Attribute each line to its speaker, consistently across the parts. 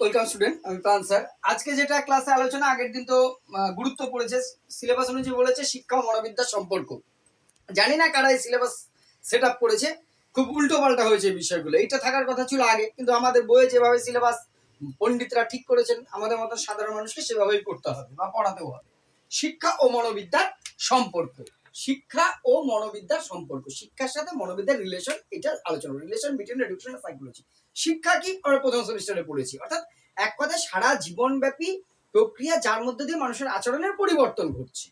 Speaker 1: Welcome student আমি প্রাণ sir আজকে যেটা ক্লাসে আলোচনা, আগের দিন তো গুরুত্ব পড়েছে। সিলেবাস অনুযায়ী বলেছে শিক্ষা ও মনোবিদ্যার সম্পর্ক। জানি না কারা এই সিলেবাস সেট আপ করেছে। খুব উল্টো পাল্টা হয়েছে বিষয়গুলো। এটা থাকার কথা ছিল আগে, কিন্তু আমাদের বইয়ে যেভাবে সিলেবাস পণ্ডিতরা ঠিক করেছেন, আমাদের মতো সাধারণ মানুষকে সেভাবেই করতে হবে বা পড়াতেও হবে। শিক্ষা ও মনোবিদ্যার সম্পর্ক। শিক্ষা ও মনোবিদ্যার সম্পর্ক। শিক্ষার সাথে মনোবিদ্যার রিলেশন এটা আলোচনা। রিলেশন বিটুইন এডুকেশন আর সাইকোলজি শিক্ষা কি? আমরা প্রথম সেমিস্টারে পড়েছি। অর্থাৎ এক কথায় সারা জীবনব্যাপী প্রক্রিয়া যার মধ্যে দিয়ে মানুষের আচরণের পরিবর্তন ঘটছে।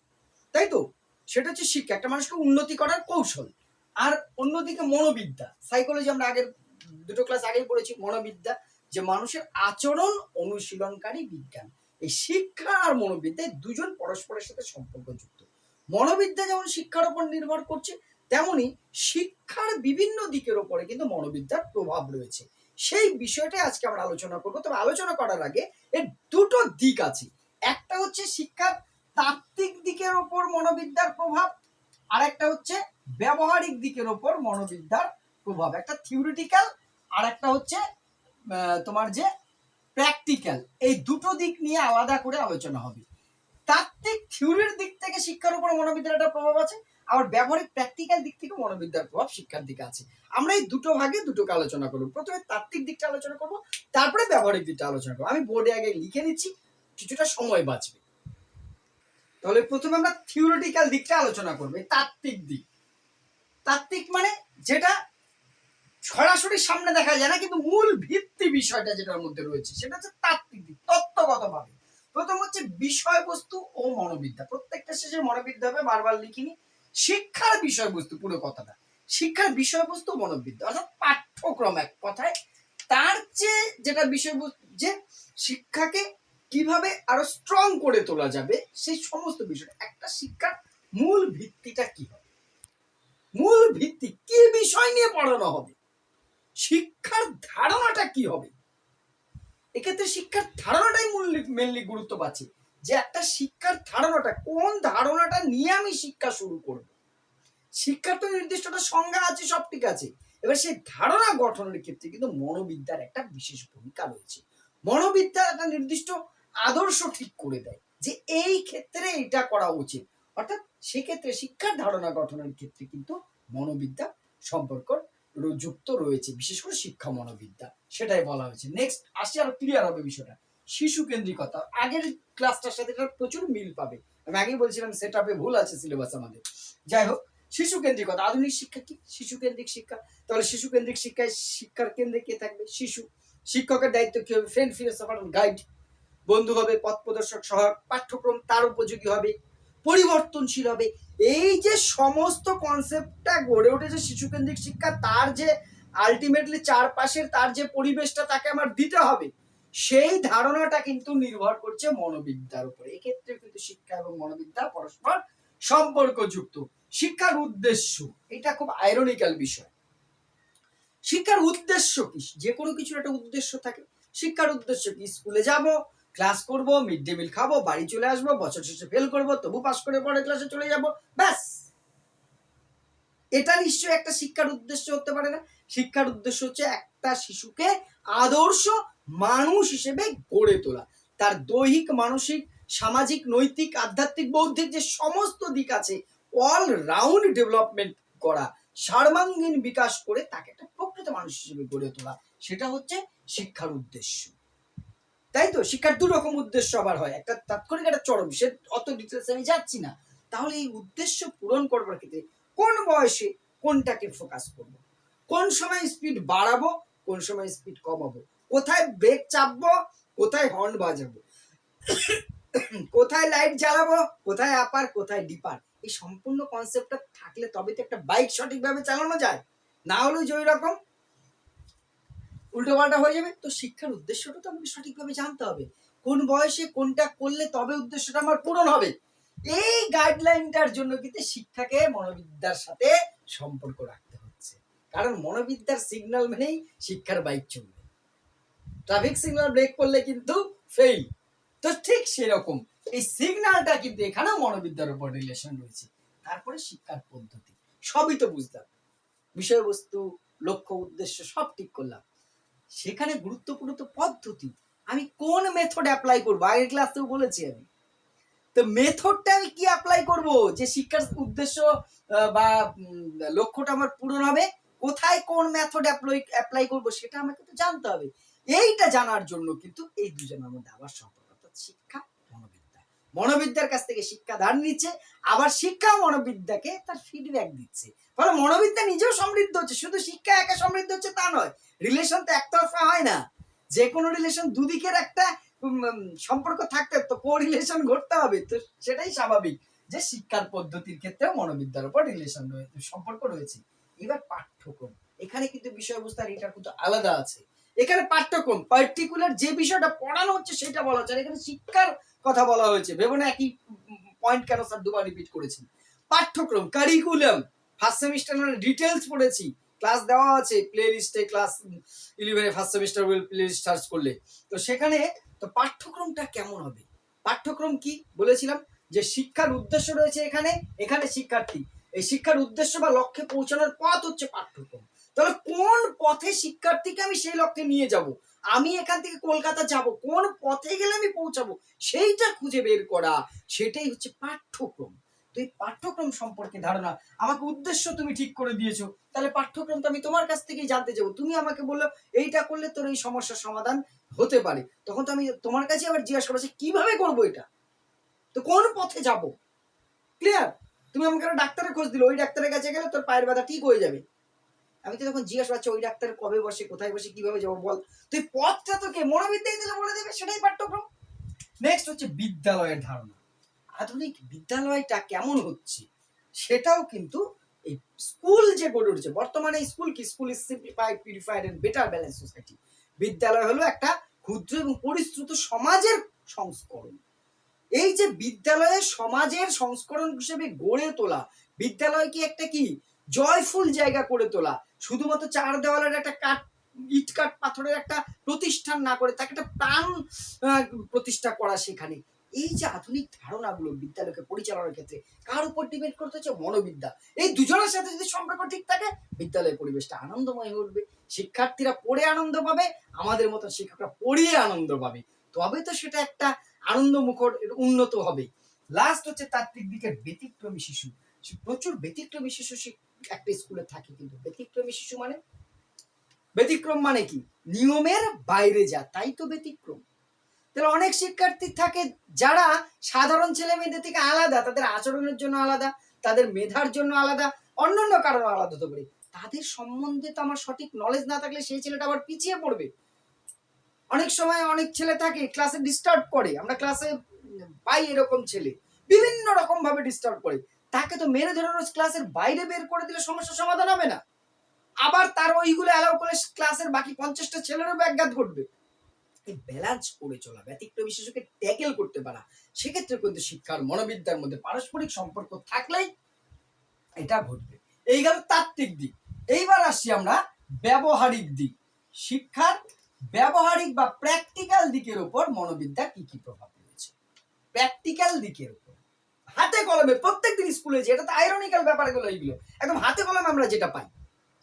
Speaker 1: তাই তো? সেটা হচ্ছে শিক্ষা। একটা মানুষকে উন্নতি করার কৌশল। আর অন্যদিকে মনোবিদ্যা। সাইকোলজি আমরা আগের দুটো ক্লাস আগেই পড়েছি। মনোবিদ্যা, যে মানুষের আচরণ অনুশীলনকারী বিজ্ঞান। এই শিক্ষা আর মনোবিদ্যা দুজন পরস্পরের সাথে সম্পর্কযুক্ত। মনোবিদ্যা যেমন শিক্ষার উপর নির্ভর করছে, তেমনি শিক্ষার বিভিন্ন দিকের উপরে কিন্তু মনোবিদ্যার প্রভাব রয়েছে। সেই বিষয়টাই আজকে আমরা আলোচনা করব। তবে আলোচনা করার আগে এর দুটো দিক আছে। একটা হচ্ছে শিক্ষার তাত্ত্বিক দিকের ওপর মনোবিদ্যার প্রভাব আর একটা হচ্ছে ব্যবহারিক দিকের ওপর মনোবিদ্যার প্রভাব। একটা থিওরিটিক্যাল আর একটা হচ্ছে তোমার যে প্র্যাকটিক্যাল এই দুটো দিক নিয়ে আলাদা করে আলোচনা হবে। তাত্ত্বিক থিওরির দিক থেকে শিক্ষার উপর মনোবিদ্যার প্রভাব আছে, আবার ব্যবহারিক প্র্যাকটিক্যাল দিক থেকে মনোবিদ্যার প্রভাব শিক্ষার দিকে আছে। আমরা এই দুটো ভাগে দুটোকে আলোচনা করব। প্রথমে তাত্ত্বিক দিকটা আলোচনা করব, তারপরে ব্যবহারিক দিকটা আলোচনা করব। আমি বোর্ডে আগে লিখে নিচ্ছি, কিছুটা সময় বাঁচবে। তাহলে প্রথমে আমরা থিওরিটিক্যাল দিকটা আলোচনা করব তাত্ত্বিক দিক। তাত্ত্বিক মানে যেটা সরাসরি সামনে দেখা যায় না, কিন্তু মূল ভিত্তি বিষয়টা যেটার মধ্যে রয়েছে, সেটা হচ্ছে তাত্ত্বিক দিক, তত্ত্বগতভাবে। প্রথম হচ্ছে বিষয়বস্তু ও মনোবিদ্যা। প্রত্যেকটা শেষে মনোবিদ্যা হবে, বারবার লিখিনি। শিক্ষার বিষয়বস্তু, পুরো কথাটা। শিক্ষার বিষয়বস্তু, মনোবিদ্যা। অর্থাৎ পাঠ্যক্রম এক কথায়। তার চেয়ে যেটা বিষয়বস্তু, যে শিক্ষাকে কীভাবে আরও স্ট্রং করে তোলা যাবে, সেই সমস্ত বিষয়। একটা শিক্ষার মূল ভিত্তিটা কি হবে? মূল ভিত্তি কি বিষয় নিয়ে পড়ানো হবে? শিক্ষার ধারণাটা কি হবে? এক্ষেত্রে শিক্ষার ধারণাটাই মূল মেনলি গুরুত্ব পাচ্ছে। যে একটা শিক্ষার ধারণাটা, কোন ধারণাটা নিয়ে আমি শিক্ষা শুরু করব? শিক্ষার তো নির্দিষ্টটা সংজ্ঞা আছে, সব ঠিক আছে। এবার সেই ধারণা গঠনের ক্ষেত্রে কিন্তু মনোবিদ্যার একটা বিশেষ ভূমিকা রয়েছে। মনোবিদ্যা একটা নির্দিষ্ট আদর্শ ঠিক করে দেয় যে এই ক্ষেত্রে এটা করা উচিত। অর্থাৎ সেক্ষেত্রে শিক্ষার ধারণা গঠনের ক্ষেত্রে কিন্তু মনোবিদ্যা সম্পর্ক যুক্ত রয়েছে, বিশেষ করে শিক্ষা মনোবিদ্যা, সেটাই বলা হয়েছে। নেক্সট আসি আরও ক্লিয়ার হবে বিষয়টা। শিশু কেন্দ্রিকতা, আগের ক্লাসটার সাথে এটা প্রচুর মিল পাবে। আমি আগেই বলছিলাম সেট আপে ভুল আছে সিলেবাস আমাদের। যাই হোক, শিশু কেন্দ্রিকতা, আধুনিক শিক্ষা কি? শিশু কেন্দ্রিক শিক্ষা। তাহলে শিশু কেন্দ্রিক শিক্ষায় শিক্ষার কেন্দ্রে কে থাকবে? শিশু। শিক্ষকের দায়িত্ব কি হবে? ফ্রেন্ড ফিলোসফার গাইড বন্ধু হবে, পথ প্রদর্শক সহায়ক পাঠ্যক্রম তার উপযোগী হবে। পরিবর্তনশীল হবে। এই যে সমস্ত কনসেপ্টটা গড়ে উঠেছে শিশু কেন্দ্রিক শিক্ষা, তার যে আলটিমেটলি চারপাশের তার যে পরিবেশটা তাকে আমার দিতে হবে, সেই ধারণাটা কিন্তু নির্ভর করছে মনোবিদ্যার উপরে। এক্ষেত্রে কিন্তু শিক্ষা এবং মনোবিদ্যা পরস্পর সম্পর্কযুক্ত। শিক্ষার উদ্দেশ্য, এটা খুব আইরনিক্যাল বিষয়। শিক্ষার উদ্দেশ্য কি? যে কোনো কিছুর একটা উদ্দেশ্য থাকে। শিক্ষার উদ্দেশ্য কি? স্কুলে যাব ক্লাস করব মিড ডে মিল খাব, বাড়ি চলে আসব, বছর শেষে ফেল করব, তবু পাস করে পরে ক্লাসে চলে যাব, ব্যাস। এটা নিশ্চয়ই একটা শিক্ষার উদ্দেশ্য হতে পারে না। শিক্ষার উদ্দেশ্য হচ্ছে একটা শিশুকে আদর্শ মানুষ হিসেবে গড়ে তোলা। তার দৈহিক, মানসিক, সামাজিক, নৈতিক, আধ্যাত্মিক, বৌদ্ধিক যে সমস্ত দিক আছে অল রাউন্ড ডেভেলপমেন্ট করা সর্বাঙ্গীন বিকাশ করে তাকে একটা প্রকৃত মানুষ হিসেবে গড়ে তোলা, সেটা হচ্ছে শিক্ষার উদ্দেশ্য। তাই তো? শিক্ষার দু রকম উদ্দেশ্য আবার হয়। একটা তাৎক্ষণিক, একটা চরম। সে অত ডিটেলস আমি যাচ্ছি না। তাহলে এই উদ্দেশ্য পূরণ করবার ক্ষেত্রে কোন বয়সে কোনটাকে ফোকাস করব? কোন সময় স্পিড বাড়াবো, কোন সময় স্পিড কমাবো? কোথায় ব্রেক চাপবো, কোথায় হর্ন বাজাবো? কোথায় লাইট জ্বালাবো, কোথায় আপার কোথায় ডিপার এই সম্পূর্ণ কনসেপ্টটা থাকলে তবে তো একটা বাইক সঠিকভাবে চালানো যায়। না হলেও যে ওই রকম উল্টো পাল্টা হয়ে যাবে। তো শিক্ষার উদ্দেশ্যটা তো আমাকে সঠিকভাবে জানতে হবে। কোন বয়সে কোনটা করলে তবে উদ্দেশ্যটা আমার পূরণ হবে। এই গাইডলাইনটার জন্য কিন্তু শিক্ষাকে মনোবিদ্যার সাথে সম্পর্ক রাখতে হচ্ছে। কারণ মনোবিদ্যার সিগন্যাল মেনেই শিক্ষার বাইক চলবে। ট্রাফিক সিগন্যাল ব্রেক করলে কিন্তু ফেল তো ঠিক সেরকম। এই সিগন্যালটা কিন্তু এখানেও মনোবিদ্যার উপর রিলেশন রয়েছে। তারপরে শিক্ষার পদ্ধতি। সবই তো বুঝলাম। বিষয়বস্তু, লক্ষ্য, উদ্দেশ্য সব ঠিক করলাম। সেখানে গুরুত্বপূর্ণ তো পদ্ধতি। আমি কোন মেথড অ্যাপ্লাই করব? আগের ক্লাসেও বলেছি আমি। তো মেথডটা আমি কি অ্যাপ্লাই করব? যে শিক্ষার উদ্দেশ্য বা লক্ষ্যটা আমার পূরণ হবে, কোথায় কোন মেথড অ্যাপ্লাই অ্যাপ্লাই করব সেটা আমাকে তো জানতে হবে। এইটা জানার জন্য কিন্তু এই দুজনের মধ্যে আবার সম্পর্ক, অর্থাৎ শিক্ষা, মনোবিদ্যা। মনোবিদ্যার কাছ থেকে শিক্ষা ধার নিচ্ছে, আবার শিক্ষা মনোবিদ্যাকে তার ফিডব্যাক দিচ্ছে। ফলে মনোবিদ্যা নিজেও সমৃদ্ধ হচ্ছে, শুধু শিক্ষা একা সমৃদ্ধ হচ্ছে তা নয় রিলেশন তো একতরফা হয় না। যে কোনো রিলেশন দুদিকের একটা সম্পর্ক থাকতে তো কো রিলেশন ঘটতে হবে, তো সেটাই স্বাভাবিক যে শিক্ষার পদ্ধতির ক্ষেত্রেও মনোবিদ্যার উপর রিলেশন রয়েছে সম্পর্ক রয়েছে। এবার পাঠ্যক্রম, এখানে কিন্তু বিষয়বস্তু আর এটা কিন্তু আলাদা আছে। এখানে পাঠ্যক্রম পার্টিকুলার যে বিষয়টা পড়ানো হচ্ছে সেটা বলা হচ্ছে এখানে শিক্ষার কথা বলা হয়েছে। ভেবো না একই পয়েন্ট কেন স্যার দুবার রিপিট করেছেন? পাঠ্যক্রম কারিকুলাম ফার্স্ট সেমিস্টার মানে ডিটেলস পড়েছি। ক্লাস দেওয়া আছে প্লে লিস্টে ক্লাস ইলেভেনে first semester play list search করলে। তো সেখানে তো পাঠ্যক্রমটা কেমন হবে? পাঠ্যক্রম কি? বলেছিলাম যে শিক্ষার উদ্দেশ্য রয়েছে এখানে এখানে শিক্ষার্থী। এই শিক্ষার উদ্দেশ্য বা লক্ষ্যে পৌঁছানোর পথ হচ্ছে পাঠ্যক্রম। তাহলে কোন পথে শিক্ষার্থীকে আমি সেই লক্ষ্যে নিয়ে যাব? আমি এখান থেকে কলকাতা যাব, কোন পথে গেলে আমি পৌঁছাবো? সেইটা খুঁজে বের করা, সেটাই হচ্ছে পাঠ্যক্রম। এই পাঠ্যক্রম সম্পর্কে ধারণা আমাকে উদ্দেশ্য তুমি ঠিক করে দিয়েছ। তাহলে পাঠ্যক্রম তো আমি তোমার কাছ থেকেই জানতে যাব। তুমি আমাকে বলল, এইটা করলে তোর এই সমস্যার সমাধান হতে পারে। তখন তো আমি তোমার কাছে আবার জিজ্ঞাসা করব কীভাবে করব এটা? তো কোন পথে যাব? ক্লিয়ার তুমি আমাকে একটা ডাক্তারের খোঁজ দিলে, ওই ডাক্তারের কাছে গেলে তোর পায়ের ব্যথা ঠিক হয়ে যাবে। আমি তো তখন জিজ্ঞাসা করছি, ওই ডাক্তার কবে বসে, কোথায় বসে, কীভাবে যাব, বল? তুই পথটা তোকে মনোবিদ্যায় দিলে বলে দেবে, সেটাই পাঠ্যক্রম। নেক্সট হচ্ছে বিদ্যালয়ের ধারণা। আধুনিক বিদ্যালয়টা কেমন হচ্ছে, সেটাও কিন্তু এই স্কুল যে গড়ে উঠেছে, বর্তমানে স্কুল কি? School is simplified purified and better balance society বিদ্যালয় হলো একটা ক্ষুদ্র এবং পরিশ্রুত সমাজের সংস্করণ। এই যে বিদ্যালয়ে সমাজের সংস্করণ হিসেবে গড়ে তোলা বিদ্যালয় কি একটা কি? জয়ফুল জায়গা করে তোলা, শুধুমাত্র চার দেওয়ালের একটা কাঠ, ইট কাঠ পাথরের একটা প্রতিষ্ঠান না করে তাকে একটা প্রাণ প্রতিষ্ঠা করা সেখানে। এই যে আধুনিক ধারণাগুলো বিদ্যালয়কে পরিচালনার ক্ষেত্রে কার উপর ডিপেন্ড করতে হচ্ছে? মনোবিদ্যা। এই দুজনের সাথে যদি সম্পর্ক ঠিক থাকে, বিদ্যালয়ের পরিবেশটা আনন্দময় হয়ে উঠবে শিক্ষার্থীরা পড়ে আনন্দ পাবে, আমাদের মতো শিক্ষকরা পড়িয়ে আনন্দ পাবে। তবে তো সেটা একটা আনন্দ মুখর উন্নত হবে। লাস্ট হচ্ছে তাত্ত্বিক দিকের ব্যতিক্রমী শিশু। প্রচুর ব্যতিক্রমী শিশু একটা স্কুলে থাকে কিন্তু ব্যতিক্রমী শিশু মানে? ব্যতিক্রম মানে কি? নিয়মের বাইরে যা, তাই তো ব্যতিক্রম। তাহলে অনেক শিক্ষার্থী থাকে যারা সাধারণ ছেলে মেয়েদের থেকে আলাদা, তাদের আচরণের জন্য আলাদা, তাদের মেধার জন্য আলাদা অন্যান্য কারণে আলাদা হতে পারে। তাদের সম্বন্ধে তো আমার সঠিক নলেজ না থাকলে সেই ছেলেটা আবার পিছিয়ে পড়বে। অনেক সময় অনেক ছেলে থাকে ক্লাসে ডিস্টার্ব করে। আমরা ক্লাসে পাই এরকম ছেলে। বিভিন্ন রকম ভাবে ডিস্টার্ব করে। তাকে তো মেরে ধরে রোজ ক্লাসের বাইরে বের করে দিলে সমস্যার সমাধান হবে না। আবার তার ওইগুলো অ্যালাউ করলে ক্লাসের বাকি পঞ্চাশটা ছেলেরও ব্যাঘাত ঘটবে। ব্যালেন্স করে চলা, ব্যতিক্রমী শিশুকে ট্যাকেল করতে পারা, সেক্ষেত্রে কিন্তু শিক্ষার মনোবিদ্যার মধ্যে পারস্পরিক সম্পর্ক থাকলেই এটা ঘটবে। এই গেল তাত্ত্বিক দিক। এইবার আসছি আমরা ব্যবহারিক দিক। শিক্ষার ব্যবহারিক বা প্র্যাকটিক্যাল দিকের উপর মনোবিদ্যা কি কি প্রভাব রয়েছে? প্র্যাকটিক্যাল দিকের উপর। হাতে কলমে প্রত্যেকদিন স্কুলে যে এটা তো আইরনিক্যাল ব্যাপারগুলো এইগুলো, একদম হাতে কলমে আমরা যেটা পাই,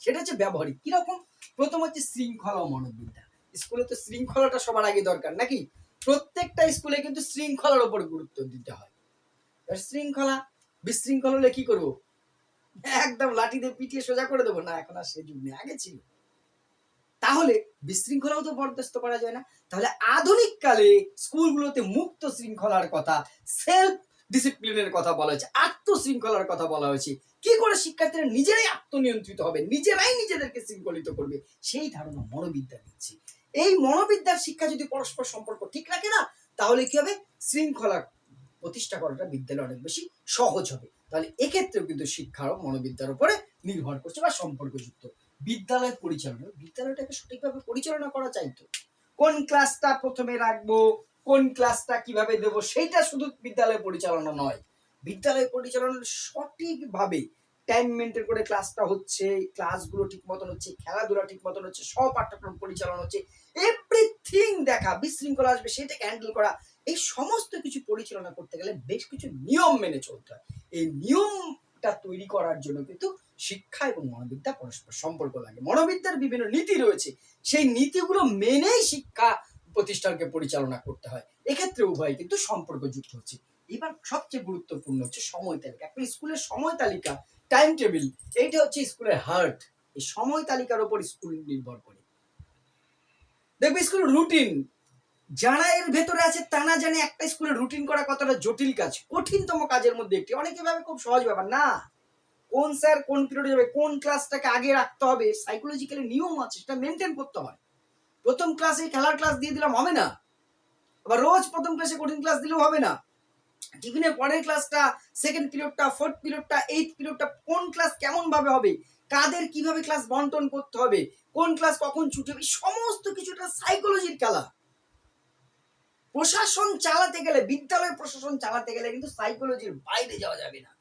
Speaker 1: সেটা হচ্ছে ব্যবহারিক। কীরকম? প্রথম হচ্ছে শৃঙ্খলা মনোবিদ্যা। স্কুলে তো শৃঙ্খলাটা সবার আগে দরকার, নাকি? প্রত্যেকটা স্কুলে কিন্তু শৃঙ্খলার উপর গুরুত্ব দিতে হয়। শৃঙ্খলা, বিশৃঙ্খলা হলে কি করব? একদম লাঠি দিয়ে পিটিয়ে সোজা করে দেবো। না, এখন আর সে যুগ নেই, আগে ছিল। তাহলে বিশৃঙ্খলাও তো বরদাস্ত করা যায় না। তাহলে আধুনিক কালে স্কুলগুলোতে মুক্ত শৃঙ্খলার কথা সেলফ ডিসিপ্লিনের কথা বলা হয়েছে, আত্মশৃঙ্খলার কথা বলা হয়েছে। কি করে শিক্ষার্থীরা নিজেরাই আত্মনিয়ন্ত্রিত হবে? নিজেরাই নিজেদেরকে শৃঙ্খলিত করবে? সেই ধারণা মনোবিদ্যা দিচ্ছি। এই মনোবিদ্যার শিক্ষা যদি পরস্পর সম্পর্ক ঠিক রাখে না, তাহলে কি হবে? শৃঙ্খলা প্রতিষ্ঠা করাটা বিদ্যালয়ে অনেক বেশি সহজ হবে। তাহলে এক্ষেত্রেও কিন্তু শিক্ষা মনোবিদ্যার উপরে নির্ভর করছে বা সম্পর্কযুক্ত। বিদ্যালয় পরিচালনা, বিদ্যালয়টাকে সঠিকভাবে পরিচালনা করা চাইতো কোন ক্লাসটা প্রথমে রাখব? কোন ক্লাসটা কীভাবে দেবো? সেইটা শুধু বিদ্যালয় পরিচালনা নয়। বিদ্যালয় পরিচালনার সঠিকভাবে টাইম মেনটেন করে ক্লাসটা হচ্ছে ক্লাসগুলো ঠিক মতন হচ্ছে, খেলাধুলা ঠিক মতন হচ্ছে, সব পাঠ্যক্রম পরিচালনা হচ্ছে এভরিথিং দেখা, বিশৃঙ্খলা আসবে সেটাকে হ্যান্ডেল করা, এই সমস্ত কিছু পরিচালনা করতে গেলে বেশ কিছু নিয়ম মেনে চলতে হয়। এই নিয়মটা তৈরি করার জন্য কিন্তু শিক্ষা এবং মনোবিদ্যা পরস্পর সম্পর্ক লাগে। মনোবিদ্যার বিভিন্ন নীতি রয়েছে, সেই নীতিগুলো মেনেই শিক্ষা প্রতিষ্ঠানকে পরিচালনা করতে হয়। এক্ষেত্রে উভয় কিন্তু সম্পর্কযুক্ত হচ্ছে। এবার সবচেয়ে গুরুত্বপূর্ণ হচ্ছে সময় তালিকা। একটা স্কুলের সময় তালিকা টাইম টেবিল এইটা হচ্ছে স্কুলের হার্ট এই সময় তালিকার উপর স্কুল নির্ভর করে। দেখবে স্কুলের রুটিন যারা এর ভেতরে আছে তারা জানে একটা স্কুলের রুটিন করা কতটা জটিল কাজ, কঠিনতম কাজের মধ্যে একটি। অনেকে ভাবে খুব সহজ ব্যাপার, না। কোন স্যার কোন পিরিয়ডে যাবে, কোন ক্লাসটাকে আগে রাখতে হবে সাইকোলজিক্যালি নিয়ম আছে, সেটা মেনটেন করতে হয়। প্রথম ক্লাসে খেলার ক্লাস দিয়ে দিলাম, হবে না। আবার রোজ প্রথম ক্লাসে কঠিন ক্লাস দিলেও হবে না। টিফিনের পরের ক্লাসটা সেকেন্ড পিরিয়ডটা ফোর্থ পিরিয়ডটা এইথ পিরিয়ডটা, কোন ক্লাস কেমন ভাবে হবে, কাদের কীভাবে ক্লাস বন্টন করতে হবে, কোন ক্লাস কখন ছুটি হবে সমস্ত কিছুটা সাইকোলজির খেলা। প্রশাসন চালাতে গেলে, বিদ্যালয় প্রশাসন চালাতে গেলে কিন্তু সাইকোলজির বাইরে যাওয়া যাবে না।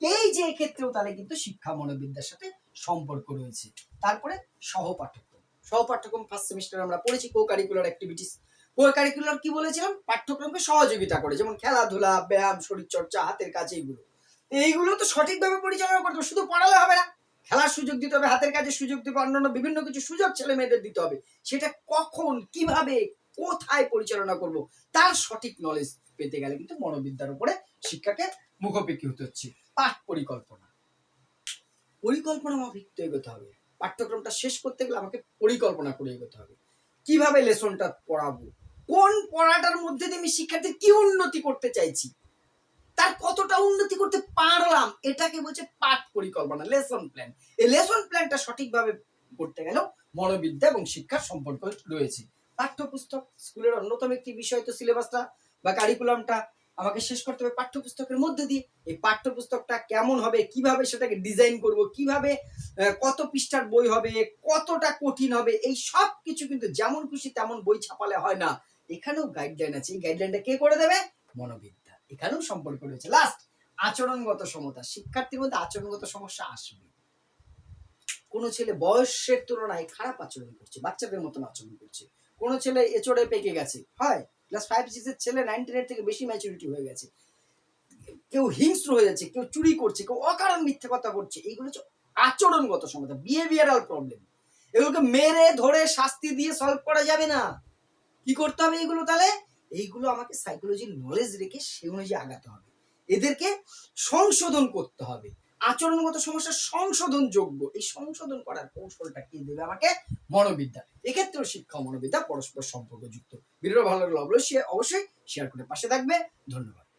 Speaker 1: এই যে ক্ষেত্রেও তাহলে কিন্তু শিক্ষা মনোবিদ্যার সাথে সম্পর্ক রয়েছে। তারপরে সহপাঠ্যক্রম। সহপাঠ্যক্রম ফার্স্ট সেমিস্টার আমরা পড়েছি co curricular activities co curricular কি বলেছিলাম? পাঠ্যক্রমকে সহযোগিতা করে, যেমন খেলাধুলা, ব্যায়াম, শরীরচর্চা, হাতের কাছে এইগুলো। এইগুলো তো সঠিকভাবে পরিচালনা করতে শুধু পড়ালে হবে না। খেলার সুযোগ দিতে হবে, হাতের কাজের সুযোগ দিতে হবে, অন্যান্য বিভিন্ন কিছু সুযোগ ছেলে মেয়েদের দিতে হবে। সেটা কখন, কীভাবে, কোথায় পরিচালনা করব, তার সঠিক নলেজ পেতে গেলে কিন্তু মনোবিদ্যার উপরে শিক্ষাকে মুখোপেক্ষি হতে হচ্ছে। পাঠ পরিকল্পনা। পরিকল্পনা মাফিক তো এগোতে হবে। পাঠ্যক্রমটা শেষ করতে গেলে আমাকে পরিকল্পনা করে এগোতে হবে। কীভাবে লেসনটা পড়াবো? কোন পড়াটার মধ্যে দিয়ে আমি শিক্ষার্থীর কি উন্নতি করতে চাইছি? তার কতটা উন্নতি করতে পারলাম? এটাকে বলছে পাঠ পরিকল্পনা লেসন প্ল্যান এই লেসন প্ল্যানটা সঠিকভাবে করতে গেলেও মনোবিদ্যা এবং শিক্ষার সম্পর্ক রয়েছে। পাঠ্যপুস্তক স্কুলের অন্যতম একটি বিষয় তো সিলেবাসটা বা কারিকুলামটা আমাকে শেষ করতে হবে পাঠ্যপুস্তকের মধ্যে দিয়ে। এই পাঠ্যপুস্তকটা কেমন হবে? কীভাবে সেটাকে ডিজাইন করব? কীভাবে কত পৃষ্ঠার বই হবে? কতটা কঠিন হবে? এই সব কিছু কিন্তু যেমন খুশি তেমন বই ছাপালে হয় না। এখানেও গাইডলাইন আছে। এই গাইডলাইনটা কে করে দেবে? মনোবিদ্যা। এখানেও সম্পর্ক রয়েছে। লাস্ট আচরণগত সমতা। শিক্ষার্থীর মধ্যে আচরণগত সমস্যা আসবে। কোনো ছেলে বয়সের তুলনায় খারাপ আচরণ করছে, বাচ্চাদের মতন আচরণ করছে। কোনো ছেলে এচড়ে পেকে গেছে। হয়। ক্লাস ফাইভ সিক্সের ছেলে নাইন টেনের থেকে বেশি ম্যাচুরিটি হয়ে গেছে। কেউ হিংস্র হয়ে যাচ্ছে, কেউ চুরি করছে, কেউ অকারণ মিথ্যে কথা করছে এইগুলো হচ্ছে আচরণগত সমস্যা বিহেভিয়ারাল প্রবলেম এগুলোকে মেরে, ধরে, শাস্তি দিয়ে সলভ করা যাবে না। কি করতে হবে এগুলো তাহলে? এইগুলো আমাকে সাইকোলজির নলেজ রেখে সে অনুযায়ী আগাতে হবে। এদেরকে সংশোধন করতে হবে। আচরণগত সমস্যা সংশোধন যোগ্য এই সংশোধন করার কৌশলটা কি দেবে আমাকে? মনোবিদ্যা। এক্ষেত্রেও শিক্ষা মনোবিদ্যা পরস্পর সম্পর্কযুক্ত। ভিডিও ভালো লাগলে অবশ্যই অবশ্যই শেয়ার করে পাশে থাকবে। ধন্যবাদ।